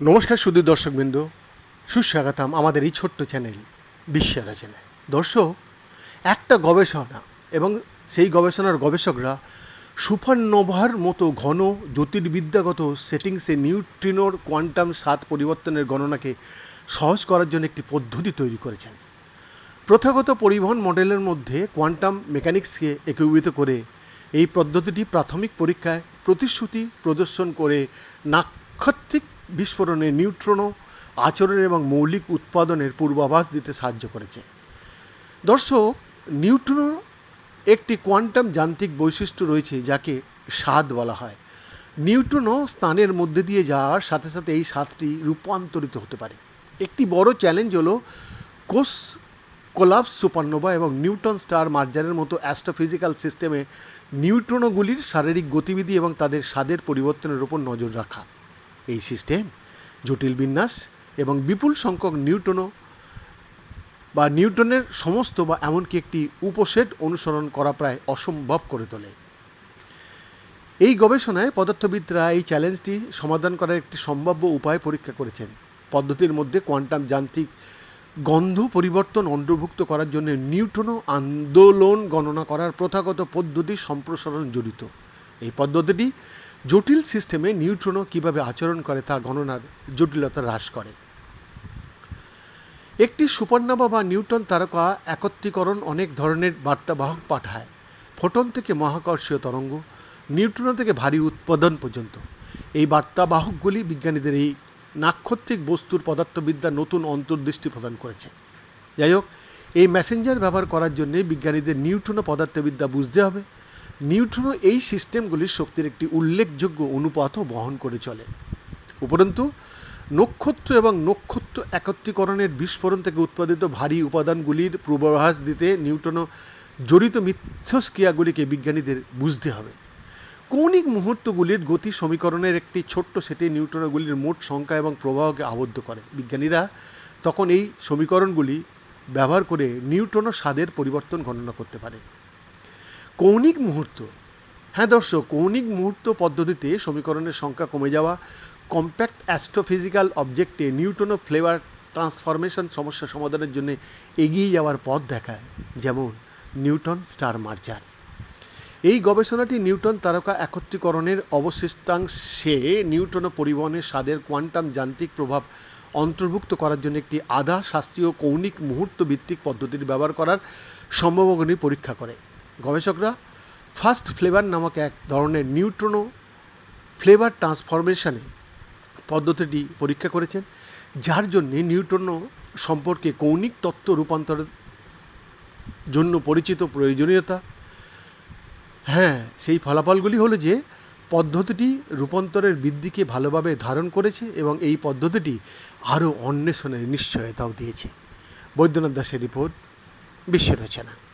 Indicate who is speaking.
Speaker 1: নমস্কার সুদী দর্শকবৃন্দ, সুস্বাগতম আমাদের এই ছোট্ট চ্যানেল বিশ্ব রচনায় দর্শক, একটা গবেষণা এবং সেই গবেষণার গবেষকরা সুপারনোভার মতো ঘন জ্যোতির্বিদ্যাগত সেটিংসে নিউট্রিনোর কোয়ান্টাম স্বাদ পরিবর্তনের গণনাকে সহজ করার জন্য একটি পদ্ধতি তৈরি করেছেন। প্রথাগত পরিবহন মডেলের মধ্যে কোয়ান্টাম মেকানিক্সকে একীভূত করে এই পদ্ধতিটি প্রাথমিক পরীক্ষায় প্রতিশ্রুতি প্রদর্শন করে নাক্ষত্রিক বিস্ফোরণে নিউট্রনো আচরণ এবং মৌলিক উৎপাদনের পূর্বাভাস দিতে সাহায্য করেছে। দর্শক নিউট্রনো একটি কোয়ান্টাম যান্ত্রিক বৈশিষ্ট্য রয়েছে যাকে স্বাদ বলা হয়। নিউট্রনো স্থানের মধ্যে দিয়ে যাওয়ার সাথে সাথে এই স্বাদটি রূপান্তরিত হতে পারে। একটি বড় চ্যালেঞ্জ হলো কোষ কোলাপস সুপারনোভা এবং নিউটন স্টার মার্জারের মতো অ্যাস্ট্রোফিজিক্যাল সিস্টেমে নিউট্রনোগুলির শারীরিক গতিবিধি এবং তাদের স্বাদের পরিবর্তনের উপর নজর রাখা। এই সিস্টেম জটিল বিন্যাস এবং বিপুল সংখ্যক নিউট্রনো বা নিউটনের সমস্ত বা এমনকি একটি উপসেট অনুসরণ করা প্রায় অসম্ভব করে তোলে। এই গবেষণায় পদার্থবিদরা এই চ্যালেঞ্জটি সমাধান করার একটি সম্ভাব্য উপায় পরীক্ষা করেছেন। পদ্ধতির মধ্যে কোয়ান্টাম যান্ত্রিক গন্ধ পরিবর্তন অন্তর্ভুক্ত করার জন্য নিউট্রনো আন্দোলন গণনা করার প্রথাগত পদ্ধতি সম্প্রসারণ জড়িত। এই পদ্ধতিটি জটিল সিস্টেমে নিউট্রনো কীভাবে আচরণ করে তা গণনার জটিলতা হ্রাস করে। একটি সুপারনোভা বা নিউটন তারকা একত্রীকরণ অনেক ধরনের বার্তাবাহক পাঠায়। ফোটন থেকে মহাকর্ষীয় তরঙ্গ, নিউট্রনো থেকে ভারী উৎপাদন পর্যন্ত। এই বার্তাবাহকগুলি বিজ্ঞানীদের এই নাক্ষত্রিক বস্তুর পদার্থবিদ্যা নতুন অন্তর্দৃষ্টি প্রদান করেছে। যাই হোক, এই মেসেঞ্জার ব্যবহার করার জন্য বিজ্ঞানীদের নিউট্রনো পদার্থবিদ্যা বুঝতে হবে। নিউট্রনো এই সিস্টেমগুলির শক্তির একটি উল্লেখযোগ্য অনুপাতও বহন করে চলে। উপরন্তু, নক্ষত্র এবং নক্ষত্র একত্রীকরণের বিস্ফোরণ থেকে উৎপাদিত ভারী উপাদানগুলির পূর্বাভাস দিতে নিউটনও জড়িত মিথ্যস্ক্রিয়াগুলিকে বিজ্ঞানীদের বুঝতে হবে। কৌণিক মুহূর্তগুলির গতি সমীকরণের একটি ছোট্ট সেটে নিউটনগুলির মোট সংখ্যা এবং প্রবাহকে আবদ্ধ করে। বিজ্ঞানীরা তখন এই সমীকরণগুলি ব্যবহার করে নিউট্রনো স্বাদের পরিবর্তন গণনা করতে পারে কৌণিক মুহূর্ত। হ্যাঁ দর্শক, কৌণিক মুহূর্ত পদ্ধতিতে সমীকরণের সংখ্যা কমে যাওয়া কম্প্যাক্ট অ্যাস্ট্রোফিজিক্যাল অবজেক্টে নিউটনো ফ্লেভার ট্রান্সফরমেশন সমস্যা সমাধানের জন্য এগিয়ে যাওয়ার পথ দেখায়, যেমন নিউটন স্টার মার্জার। এই গবেষণাটি নিউটন তারকা একত্রীকরণের অবশিষ্টাংশে নিউটনো পরিবহনের স্বাদের কোয়ান্টাম যান্ত্রিক প্রভাব অন্তর্ভুক্ত করার জন্য একটি আধা শাস্ত্রীয় কৌণিক মুহূর্ত ভিত্তিক পদ্ধতির ব্যবহার করার সম্ভাবনাগুলি পরীক্ষা করে। গবেষকরা ফার্স্ট ফ্লেভার নামক এক ধরনের নিউট্রনো ফ্লেভার ট্রান্সফরমেশনে পদ্ধতিটি পরীক্ষা করেছেন, যার জন্য নিউট্রনো সম্পর্কে কৌণিক তত্ত্ব রূপান্তরের জন্য পরিচিত প্রয়োজনীয়তা হ্যাঁ। সেই ফলাফলগুলি হলো যে, পদ্ধতিটি রূপান্তরের বৃদ্ধিকে ভালোভাবে ধারণ করেছে এবং এই পদ্ধতিটি আরও অন্বেষণের নিশ্চয়তাও দিয়েছে। বৈদ্যনাথ দাসের রিপোর্ট, বিশ্ব রচনা।